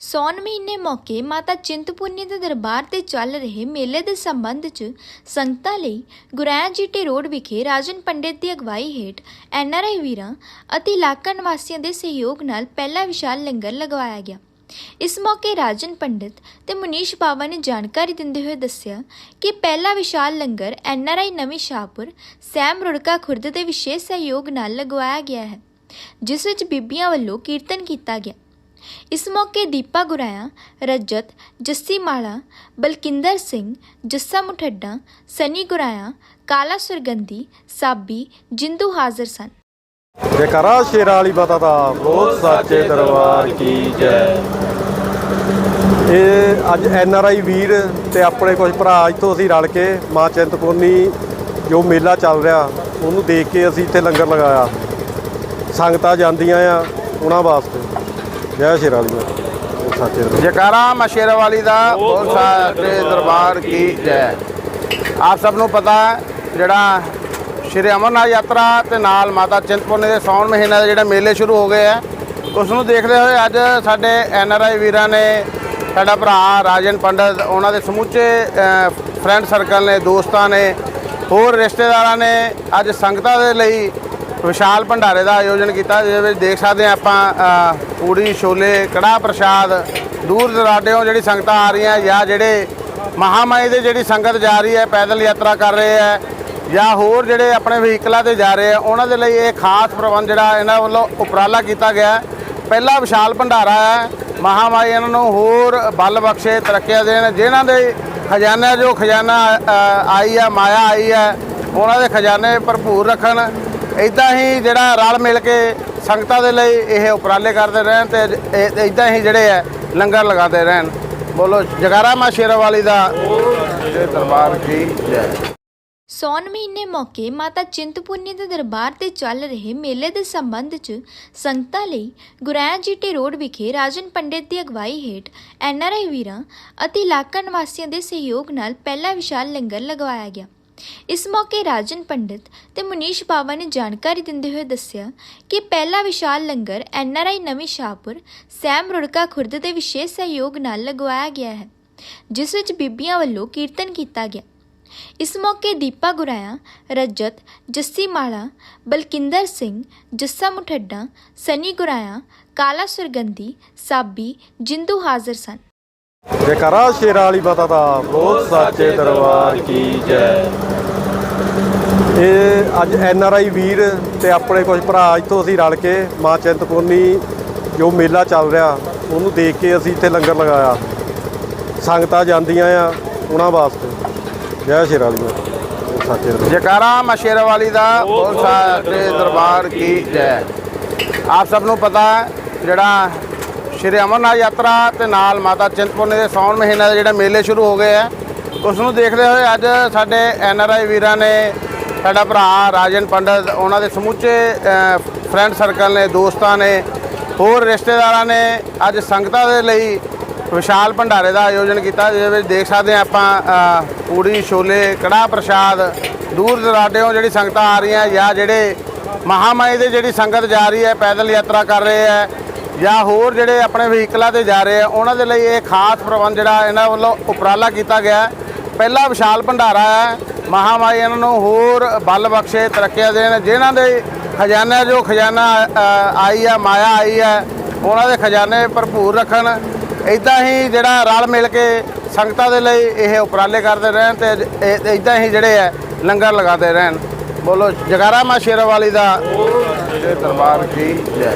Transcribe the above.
ਸੌਣ ਮਹੀਨੇ ਮੌਕੇ ਮਾਤਾ ਚਿੰਤਪੁਰਨੀ ਦੇ ਦਰਬਾਰ ਤੇ ਚੱਲ ਰਹੇ ਮੇਲੇ ਦੇ ਸੰਬੰਧ 'ਚ ਸੰਗਤਾਂ ਲਈ ਗੁਰੈਆ ਜੀਟੀ ਰੋਡ ਵਿਖੇ ਰਾਜਨ ਪੰਡਿਤ ਦੀ ਅਗਵਾਈ ਹੇਠ ਐਨਆਰਆਈ ਵੀਰਾਂ ਅਤੇ ਇਲਾਕਾ ਨਿਵਾਸੀਆਂ ਦੇ ਸਹਿਯੋਗ ਨਾਲ ਪਹਿਲਾ ਵਿਸ਼ਾਲ ਲੰਗਰ ਲਗਵਾਇਆ ਗਿਆ। ਇਸ ਮੌਕੇ ਰਾਜਨ ਪੰਡਿਤ ਤੇ ਮੁਨੀਸ਼ ਬਾਵਾ ਨੇ ਜਾਣਕਾਰੀ ਦਿੰਦੇ ਹੋਏ ਦੱਸਿਆ ਕਿ ਪਹਿਲਾ ਵਿਸ਼ਾਲ ਲੰਗਰ ਐਨਆਰਆਈ ਨਵੀਂ ਸ਼ਾਹਪੁਰ, ਸੈਮ ਰੁੜਕਾ ਖੁਰਦ ਦੇ ਵਿਸ਼ੇਸ਼ ਸਹਿਯੋਗ ਨਾਲ ਲਗਵਾਇਆ ਗਿਆ ਹੈ, ਜਿਸ ਵਿੱਚ ਬੀਬੀਆਂ ਵੱਲੋਂ ਕੀਰਤਨ ਕੀਤਾ ਗਿਆ। ਇਸ ਮੌਕੇ ਦੀਪਾ ਗੁਰਾਇਆ, ਰਜਤ, ਜੱਸੀ ਮਾਲਾ, ਬਲਕਿੰਦਰ ਸਿੰਘ, ਜੱਸਾ ਮੁਠੱਡਾ, ਸਨੀ ਗੁਰਾਇਆ, ਕਾਲਾ ਸੁਰਗੰਦੀ ਸਾਬੀ, ਜਿੰਦੂ ਹਾਜ਼ਰ ਸਨ। ਜੈਕਾਰਾ, ਸ਼ੇਰਾਂ ਵਾਲੀ ਮਾਤਾ ਦਾ ਬਹੁਤ ਸੱਚੇ ਦਰਬਾਰ ਕੀ ਜੈ। ਇਹ ਅੱਜ ਐਨ ਆਰ ਆਈ ਵੀਰ ਤੇ ਆਪਣੇ ਕੁਝ ਭਰਾ ਤੋਂ ਅਸੀਂ ਰਲ ਕੇ ਮਾਂ ਚਿੰਤਪੁਰਨੀ ਜੋ ਮੇਲਾ ਚੱਲ ਰਿਹਾ, ਉਹਨੂੰ ਦੇਖ ਕੇ ਅਸੀਂ ਇੱਥੇ ਲੰਗਰ ਲਗਾਇਆ। ਸੰਗਤਾਂ ਜਾਂਦੀਆਂ ਆ, ਉਹਨਾਂ ਵਾਸਤੇ। ਜੈ ਸ਼ੇਰਾਂ ਵਾਲੀ ਮਾਤਾ ਬਹੁਤ ਸੱਚੇ ਦਰਬਾਰ ਜਕਾਰਾ ਮਸ਼ੇਰ ਵਾਲੀ ਦਾ ਬਹੁਤ ਸਾਰੇ ਦਰਬਾਰ ਕੀ ਜੈ। ਆਪ ਸਭ ਨੂੰ ਪਤਾ ਜਿਹੜਾ ਸ਼੍ਰੀ ਅਮਰਨਾਥ ਯਾਤਰਾ ਤੇ ਨਾਲ ਮਾਤਾ ਚਿੰਤਪੁਰਨੀ ਦੇ ਸੌਣ ਮਹੀਨੇ ਦੇ ਜਿਹੜੇ ਮੇਲੇ ਸ਼ੁਰੂ ਹੋ ਗਏ ਆ ਉਸ ਨੂੰ ਦੇਖਦੇ ਹੋਏ ਅੱਜ ਸਾਡੇ ਐਨ ਆਰ ਆਈ ਵੀਰਾਂ ਨੇ, ਸਾਡਾ ਭਰਾ ਰਾਜਨ ਪੰਡਤ, ਉਹਨਾਂ ਦੇ ਸਮੁੱਚੇ ਫਰੈਂਡ ਸਰਕਲ ਨੇ, ਦੋਸਤਾਂ ਨੇ, ਹੋਰ ਰਿਸ਼ਤੇਦਾਰਾਂ ਨੇ ਅੱਜ ਸੰਗਤਾਂ ਦੇ ਲਈ ਵਿਸ਼ਾਲ ਭੰਡਾਰੇ ਦਾ ਆਯੋਜਨ ਕੀਤਾ, ਜਿਹਦੇ ਵਿੱਚ ਦੇਖ ਸਕਦੇ ਹਾਂ ਆਪਾਂ ਪੂੜੀ ਛੋਲੇ, ਕੜਾਹ ਪ੍ਰਸ਼ਾਦ, ਦੂਰ ਦਰਾਡਿਓਂ ਜਿਹੜੀ ਸੰਗਤਾਂ ਆ ਰਹੀਆਂ ਜਾਂ ਜਿਹੜੇ ਮਹਾਮਾਈ ਦੇ ਜਿਹੜੀ ਸੰਗਤ ਜਾ ਰਹੀ ਹੈ, ਪੈਦਲ ਯਾਤਰਾ ਕਰ ਰਹੇ ਹੈ ਜਾਂ ਹੋਰ ਜਿਹੜੇ ਆਪਣੇ ਵਹੀਕਲਾਂ ਤੇ ਜਾ ਰਹੇ ਆ ਉਹਨਾਂ ਦੇ ਲਈ ਇਹ ਖਾਸ ਪ੍ਰਬੰਧ ਜਿਹੜਾ ਇਹਨਾਂ ਵੱਲੋਂ ਉਪਰਾਲਾ ਕੀਤਾ ਗਿਆ ਪਹਿਲਾ ਵਿਸ਼ਾਲ ਭੰਡਾਰਾ ਹੈ ਮਹਾਮਾਈ ਇਹਨਾਂ ਨੂੰ ਹੋਰ ਬਲ ਬਖਸ਼ੇ, ਤਰੱਕੀਆਂ ਦੇਣ, ਜਿਨ੍ਹਾਂ ਦੇ ਖਜ਼ਾਨਾ ਜੋ ਖਜ਼ਾਨਾ ਆਈ ਹੈ, ਮਾਇਆ ਆਈ ਹੈ, ਉਹਨਾਂ ਦੇ ਖਜ਼ਾਨੇ ਭਰਪੂਰ ਰੱਖਣ ਇਦਾਂ ਹੀ ਜਿਹੜਾ ਰਲ ਮਿਲ ਕੇ ਸੰਗਤਾਂ ਦੇ ਲਈ ਇਹ ਉਪਰਾਲੇ ਕਰਦੇ ਰਹਿਣ ਤੇ ਇਦਾਂ ਹੀ ਜਿਹੜੇ ਹੈ ਲੰਗਰ ਲਗਾਉਂਦੇ ਰਹਿਣ। ਬੋਲੋ, ਜਗਾਰਾ ਮਾ ਸ਼ੇਰਾਂ ਦਾ ਇਹ ਦਰਬਾਰ ਕੀ ਜੈ। ਸੌਣ ਮਹੀਨੇ ਮੌਕੇ ਮਾਤਾ ਚਿੰਤਪੁਰਨੀ ਦੇ ਦਰਬਾਰ ਤੇ ਚੱਲ ਰਹੇ ਮੇਲੇ ਦੇ ਸੰਬੰਧ 'ਚ ਸੰਗਤਾਂ ਲਈ ਗੁਰੈਆ ਜੀਟੀ ਰੋਡ ਵਿਖੇ ਰਾਜਨ ਪੰਡਿਤ ਦੀ ਅਗਵਾਈ ਹੇਠ ਐਨਆਰਆਈ ਵੀਰਾਂ ਅਤੇ ਇਲਾਕਾ ਨਿਵਾਸੀਆਂ ਦੇ ਸਹਿਯੋਗ ਨਾਲ ਪਹਿਲਾ ਵਿਸ਼ਾਲ ਲੰਗਰ ਲਗਵਾਇਆ ਗਿਆ। ਇਸ ਮੌਕੇ ਰਾਜਨ ਪੰਡਿਤ ਤੇ ਮੁਨੀਸ਼ ਬਾਵਾ ਨੇ ਜਾਣਕਾਰੀ ਦਿੰਦੇ ਹੋਏ ਦੱਸਿਆ ਕਿ ਪਹਿਲਾ ਵਿਸ਼ਾਲ ਲੰਗਰ ਐਨਆਰਆਈ ਨਵੀਂ ਸ਼ਾਹਪੁਰ, ਸੈਮ ਰੁੜਕਾ ਖੁਰਦ ਦੇ ਵਿਸ਼ੇਸ਼ ਸਹਿਯੋਗ ਨਾਲ ਲਗਵਾਇਆ ਗਿਆ ਹੈ, ਜਿਸ ਵਿੱਚ ਬੀਬੀਆਂ ਵੱਲੋਂ ਕੀਰਤਨ ਕੀਤਾ ਗਿਆ। ਇਸ ਮੌਕੇ ਦੀਪਾ ਗੁਰਾਇਆ, ਰਜਤ, ਜੱਸੀ ਮਾਲਾ, ਬਲਕਿੰਦਰ ਸਿੰਘ, ਜੱਸਾ ਮੁਠੱਡਾ, ਸਨੀ ਗੁਰਾਇਆ, ਕਾਲਾ ਸੁਰਗੰਦੀ ਸਾਬੀ, ਜਿੰਦੂ ਹਾਜ਼ਰ ਸਨ। ਜੈਕਾਰਾ ਸ਼ੇਰਾਂ ਵਾਲੀ ਮਾਤਾ ਦਾ ਬਹੁਤ ਸੱਚੇ ਦਰਬਾਰ ਕੀ ਜੈ। ਇਹ ਅੱਜ ਐਨ ਆਰ ਆਈ ਵੀਰ ਤੇ ਆਪਣੇ ਕੁਝ ਭਰਾ ਇੱਥੋਂ ਅਸੀਂ ਰਲ ਕੇ ਮਾਂ ਚਿੰਤਪੁਰਨੀ ਜੋ ਮੇਲਾ ਚੱਲ ਰਿਹਾ, ਉਹਨੂੰ ਦੇਖ ਕੇ ਅਸੀਂ ਇੱਥੇ ਲੰਗਰ ਲਗਾਇਆ। ਸੰਗਤਾਂ ਜਾਂਦੀਆਂ ਆ ਉਹਨਾਂ ਵਾਸਤੇ। ਜੈ ਸ਼ੇਰਾਂ ਵਾਲੀ ਮਾਤਾ। ਬਹੁਤ ਸੱਚੇ ਦਰਬਾਰ। ਜਕਾਰਾ ਮਸ਼ੇਰ ਵਾਲੀ ਦਾ ਬਹੁਤ ਸਾਰੇ ਦਰਬਾਰ ਕੀ ਜੈ। ਆਪ ਸਭ ਨੂੰ ਪਤਾ ਜਿਹੜਾ ਸ਼੍ਰੀ ਅਮਰਨਾਥ ਯਾਤਰਾ ਤੇ ਨਾਲ ਮਾਤਾ ਚਿੰਤਪੁਰਨੀ ਦੇ ਸੌਣ ਮਹੀਨੇ ਦੇ ਜਿਹੜਾ ਮੇਲੇ ਸ਼ੁਰੂ ਹੋ ਗਏ ਆ। ਉਸ ਨੂੰ ਦੇਖਦੇ ਹੋਏ ਅੱਜ ਸਾਡੇ ਐਨ ਆਰ ਆਈ ਵੀਰਾਂ ਨੇ, ਸਾਡਾ ਭਰਾ ਰਾਜਨ ਪੰਡਤ, ਉਹਨਾਂ ਦੇ ਸਮੁੱਚੇ ਫਰੈਂਡ ਸਰਕਲ ਨੇ, ਦੋਸਤਾਂ ਨੇ, ਹੋਰ ਰਿਸ਼ਤੇਦਾਰਾਂ ਨੇ ਅੱਜ ਸੰਗਤਾਂ ਦੇ ਲਈ ਵਿਸ਼ਾਲ ਭੰਡਾਰੇ ਦਾ ਆਯੋਜਨ ਕੀਤਾ, ਜਿਹਦੇ ਵਿੱਚ ਦੇਖ ਸਕਦੇ ਹਾਂ ਆਪਾਂ ਪੂੜੀ, ਛੋਲੇ, ਕੜਾਹ ਪ੍ਰਸ਼ਾਦ, ਦੂਰ ਦਰਾਡਿਓਂ ਜਿਹੜੀ ਸੰਗਤਾਂ ਆ ਰਹੀਆਂ ਜਾਂ ਜਿਹੜੇ ਮਹਾਮਾਈ ਦੇ ਜਿਹੜੀ ਸੰਗਤ ਜਾ ਰਹੀ ਹੈ, ਪੈਦਲ ਯਾਤਰਾ ਕਰ ਰਹੇ ਹੈ ਜਾਂ ਹੋਰ ਜਿਹੜੇ ਆਪਣੇ ਵਹੀਕਲਾਂ ਤੇ ਜਾ ਰਹੇ ਆ, ਉਹਨਾਂ ਦੇ ਲਈ ਇਹ ਖਾਸ ਪ੍ਰਬੰਧ ਜਿਹੜਾ ਇਹਨਾਂ ਵੱਲੋਂ ਉਪਰਾਲਾ ਕੀਤਾ ਗਿਆ ਪਹਿਲਾ ਵਿਸ਼ਾਲ ਭੰਡਾਰਾ ਹੈ। ਮਹਾਮਾਈ ਇਹਨਾਂ ਨੂੰ ਹੋਰ ਬਲ ਬਖਸ਼ੇ, ਤਰੱਕੀਆਂ ਦੇਣ। ਜਿਨ੍ਹਾਂ ਦੇ ਖਜ਼ਾਨਾ ਜੋ ਖਜ਼ਾਨਾ ਆਈ ਹੈ ਮਾਇਆ ਆਈ ਹੈ ਉਹਨਾਂ ਦੇ ਖਜ਼ਾਨੇ ਭਰਪੂਰ ਰੱਖਣ। ਇਦਾਂ ਹੀ ਜਿਹੜਾ ਰਲ ਮਿਲ ਕੇ ਸੰਗਤਾਂ ਦੇ ਲਈ ਇਹ ਉਪਰਾਲੇ ਕਰਦੇ ਰਹਿਣ ਤੇ ਇਦਾਂ ਹੀ ਜਿਹੜੇ ਹੈ ਲੰਗਰ ਲਗਾਉਂਦੇ ਰਹਿਣ। ਬੋਲੋ ਜਗਾਰਾ ਮਾ ਸ਼ੇਰਾਂ ਵਾਲੀ ਦਾ। ਦਰਬਾਰ ਕੀ ਜੈ